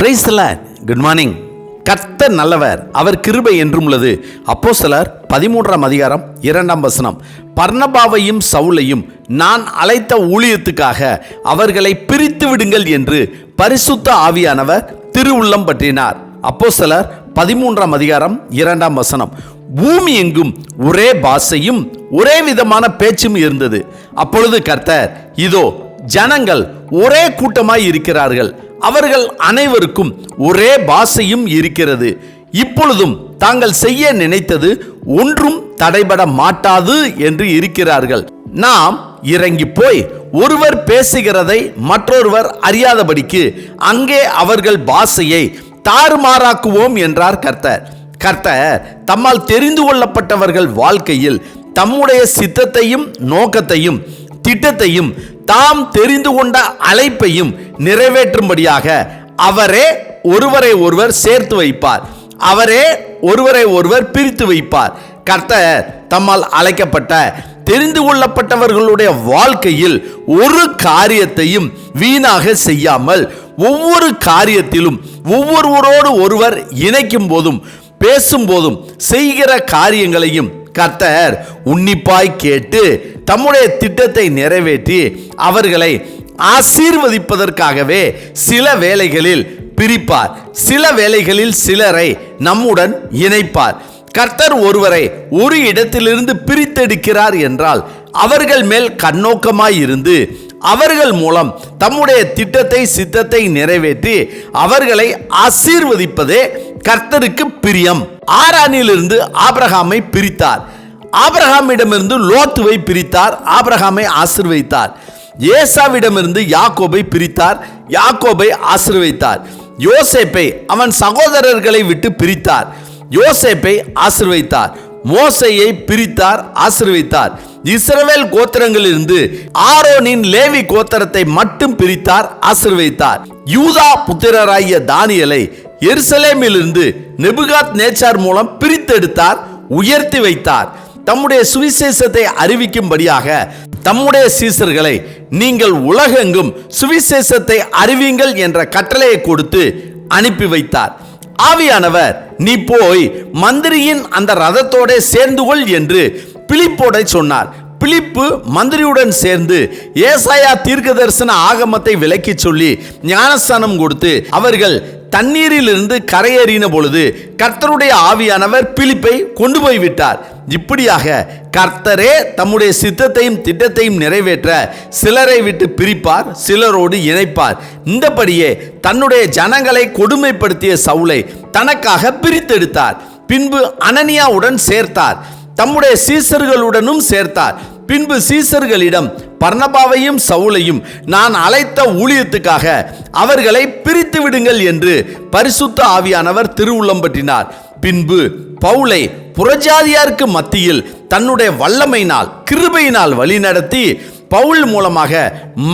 Price good morning கர்த்தர் நல்லவர் அவர் கிருபை என்றும் உள்ளது. அப்போ சிலர் பதிமூன்றாம் அதிகாரம் இரண்டாம் வசனம். பர்ணபாவையும் சவுலையும் நான் அழைத்த ஊழியத்துக்காக அவர்களை பிரித்து விடுங்கள் என்று பரிசுத்த ஆவியானவர் திருவுள்ளம் பற்றினார். அப்போ சிலர் பதிமூன்றாம் அதிகாரம் இரண்டாம் வசனம். பூமி எங்கும் ஒரே பாஷையும் ஒரே விதமான பேச்சும் இருந்தது. அப்பொழுது கர்த்தர் இதோ ஜனங்கள் ஒரே கூட்டமாய் இருக்கிறார்கள். அவர்கள் அனைவருக்கும் ஒரே பாஷையும் இருக்கிறது. இப்பொழுதும் தாங்கள் செய்ய நினைத்தது ஒன்றும் தடைபட மாட்டாது என்று இருக்கிறார்கள். நாம் இறங்கி போய் ஒருவர் பேசுகிறதை மற்றொருவர் அறியாதபடிக்கு அங்கே அவர்கள் பாஷையை தாறுமாறாக்குவோம் என்றார் கர்த்தர். கர்த்தர் தம்மால் தெரிந்து கொள்ளப்பட்டவர்கள் வாழ்க்கையில் தம்முடைய சித்தத்தையும் நோக்கத்தையும் திட்டத்தையும் தாம் தெரிந்து கொண்ட அழைப்பையும் நிறைவேற்றும்படியாக அவரே ஒருவரை ஒருவர் சேர்த்து வைப்பார். அவரே ஒருவரை ஒருவர் பிரித்து வைப்பார். கர்த்தர் தம்மால் அழைக்கப்பட்ட தெரிந்து கொள்ளப்பட்டவர்களுடைய வாழ்க்கையில் ஒரு காரியத்தையும் வீணாக செய்யாமல் ஒவ்வொரு காரியத்திலும் ஒவ்வொருவரோடு ஒருவர் இணைக்கும் போதும் பேசும்போதும் செய்கிற காரியங்களையும் கர்த்தர் உன்னிப்பாய் கேட்டு தம்முடைய திட்டத்தை நிறைவேற்றி அவர்களை ஆசீர்வதிப்பதற்காகவே சில வேலைகளில் பிரிப்பார். சில வேலைகளில் சிலரை நம்முடன் இணைப்பார். கர்த்தர் ஒருவரை ஒரு இடத்திலிருந்து பிரித்தெடுக்கிறார் என்றால் அவர்கள் மேல் கண்ணோக்கமாய் இருந்து அவர்கள் மூலம் தம்முடைய திட்டத்தை சித்தத்தை நிறைவேற்றி அவர்களை ஆசீர்வதிப்பதே கர்த்தருக்கு பிரியம். ஆரானிலிருந்து ஆபிரகாமை பிரித்தார். ஆபிரகாமிடமிருந்து லோத்துவை பிரித்தார். ஆபிரகாமை ஆசிர்வதித்தார். ஏசாவிடமிருந்து யாக்கோபை பிரித்தார் யாக்கோபை ஆசிர்வைத்தார் யோசேப்பை அவன் சகோதரர்களை விட்டு பிரித்தார். யோசேப்பை ஆசிர்வைத்தார் மோசையை பிரித்தார் ஆசிர்வைத்தார் இஸ்ரவேல் கோத்திரங்களிலிருந்து ஆரோனின் லேவி கோத்திரத்தை மட்டும் பிரித்தார் ஆசிர்வைத்தார் யூதா புத்திரராகிய தானியலை எருசலேமிலிருந்து நெபுகாத் நேச்சார் மூலம் பிரித்தெடுத்தார் உயர்த்தி வைத்தார். தம்முடைய சுவிசேஷத்தை அறிவிக்கும்படியாக தம்முடைய சீசர்களை நீங்கள் உலகெங்கும் சுவிசேஷத்தை அறிவிங்கள் என்ற கட்டளையை கொடுத்து அனுப்பி வைத்தார். ஆவியானவர் நீ போய் மந்திரியின் அந்த ரதத்தோட சேர்ந்து கொள் என்று பிலிப்போட சொன்னார். பிலிப்பு மந்திரியுடன் சேர்ந்து ஏசாயா தீர்க்க தரிசன ஆகமத்தை விலக்கி சொல்லி ஞானஸ்தானம் கொடுத்து அவர்கள் தண்ணீரிலிருந்து கரையேறின பொழுது கர்த்தருடைய ஆவியானவர் பிலிப்பை கொண்டு போய் விட்டார் இப்படியாக கர்த்தரே தம்முடைய சித்தத்தையும் திட்டத்தையும் நிறைவேற்ற சிலரை விட்டு பிரிப்பார் சிலரோடு இணைப்பார். இந்தபடியே தன்னுடைய ஜனங்களை கொடுமைப்படுத்திய சவுளை தனக்காக பிரித்தெடுத்தார். பின்பு அனனியாவுடன் சேர்த்தார். தம்முடைய சீசர்களுடனும் சேர்த்தார். பின்பு சீசர்களிடம் பர்ணபாவையும் சவுலையும் நான் அழைத்த ஊழியத்துக்காக அவர்களை பிரித்து விடுங்கள் என்று பரிசுத்த ஆவியானவர் திருவுள்ளம் பற்றினார் பின்பு பவுலை புறஜாதியாருக்கு மத்தியில் தன்னுடைய வல்லமையினால் கிருபையினால் வழிநடத்தி பவுல் மூலமாக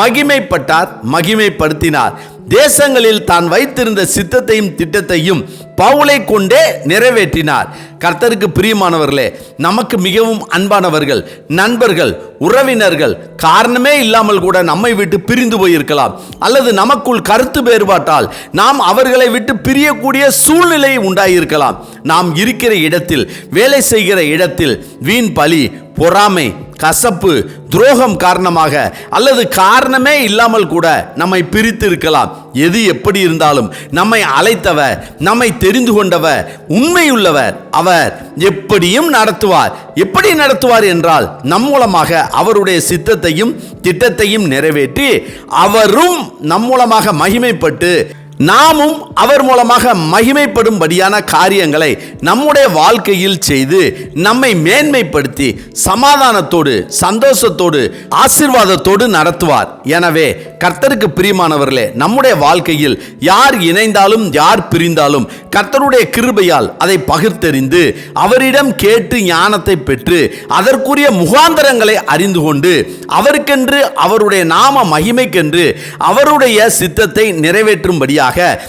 மகிமைப்பட்டார் மகிமைப்படுத்தினார். தேசங்களில் தான் வைத்திருந்த சித்தத்தையும் திட்டத்தையும் பவுலை கொண்டே நிறைவேற்றினார். கர்த்தருக்கு பிரியமானவர்களே நமக்கு மிகவும் அன்பானவர்கள் நண்பர்கள் உறவினர்கள் காரணமே இல்லாமல் கூட நம்மை விட்டு பிரிந்து போயிருக்கலாம். அல்லது நமக்குள் கருத்து வேறுபாட்டால் நாம் அவர்களை விட்டு பிரியக்கூடிய சூழ்நிலை உண்டாயிருக்கலாம். நாம் இருக்கிற இடத்தில் வேலை செய்கிற இடத்தில் வீண் பலி பொறாமை கசப்பு துரோகம் காரணமாக அல்லது காரணமே இல்லாமல் கூட நம்மை பிரித்து இருக்கலாம் எது எப்படி இருந்தாலும் நம்மை அழைத்தவர் நம்மை தெரிந்து கொண்டவர் உண்மையுள்ளவர் அவர் எப்படியும் நடத்துவார். எப்படி நடத்துவார் என்றால் நம் மூலமாக அவருடைய சித்தத்தையும் திட்டத்தையும் நிறைவேற்றி அவரும் நம் மூலமாக மகிமைப்பட்டு நாமும் அவர் மூலமாக மகிமைப்படும்படியான காரியங்களை நம்முடைய வாழ்க்கையில் செய்து நம்மை மேன்மைப்படுத்தி சமாதானத்தோடு சந்தோஷத்தோடு ஆசீர்வாதத்தோடு நடத்துவார். எனவே கர்த்தருக்கு பிரியமானவர்களே நம்முடைய வாழ்க்கையில் யார் இணைந்தாலும் யார் பிரிந்தாலும் கர்த்தருடைய கிருபையால் அதை பகிர்ந்தெறிந்து அவரிடம் கேட்டு ஞானத்தை பெற்று அதற்குரிய முகாந்தரங்களை அறிந்து கொண்டு அவருக்கென்று அவருடைய நாம மகிமைக்கென்று அவருடைய சித்தத்தை நிறைவேற்றும்படியாக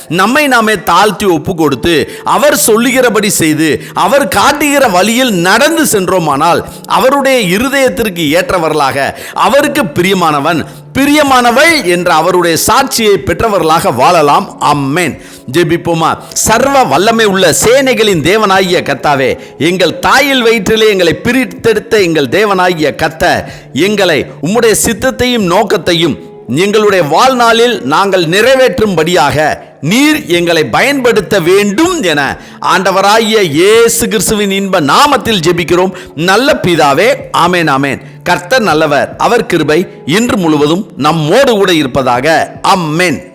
நம்மை நாமே தாழ்த்தி ஒப்பு கொடுத்து அவர் சொல்லுகிறபடி செய்து அவர் காட்டுகிற வழியில் நடந்து சென்றோமானால் அவருடைய இருதயத்திற்கு ஏற்றவர்களாக அவருக்கு பிரியமானவன் பிரியமானவள் என்ற அவருடைய சாட்சியை பெற்றவர்களாக வாழலாம். அம்மேன் ஜெபிப்போமா? சர்வ வல்லமை உள்ள சேனைகளின் தேவனாகிய கத்தாவே எங்கள் தாயில் வயிற்றிலே எங்களை பிரித்தெடுத்த எங்கள் தேவனாகிய கத்த எங்களை உம்முடைய சித்தத்தையும் நோக்கத்தையும் எங்களுடைய வாழ்நாளில் நாங்கள் நிறைவேற்றும்படியாக நீர் எங்களை பயன்படுத்த வேண்டும் என ஆண்டவராகிய இயேசு கிறிஸ்துவின் இன்ப நாமத்தில் ஜெபிக்கிறோம். நல்ல பிதாவே ஆமேன் ஆமேன். கர்த்தர் நல்லவர் அவர் கிருபை இன்று முழுவதும் நம்மோடு கூட இருப்பதாக அம்மேன்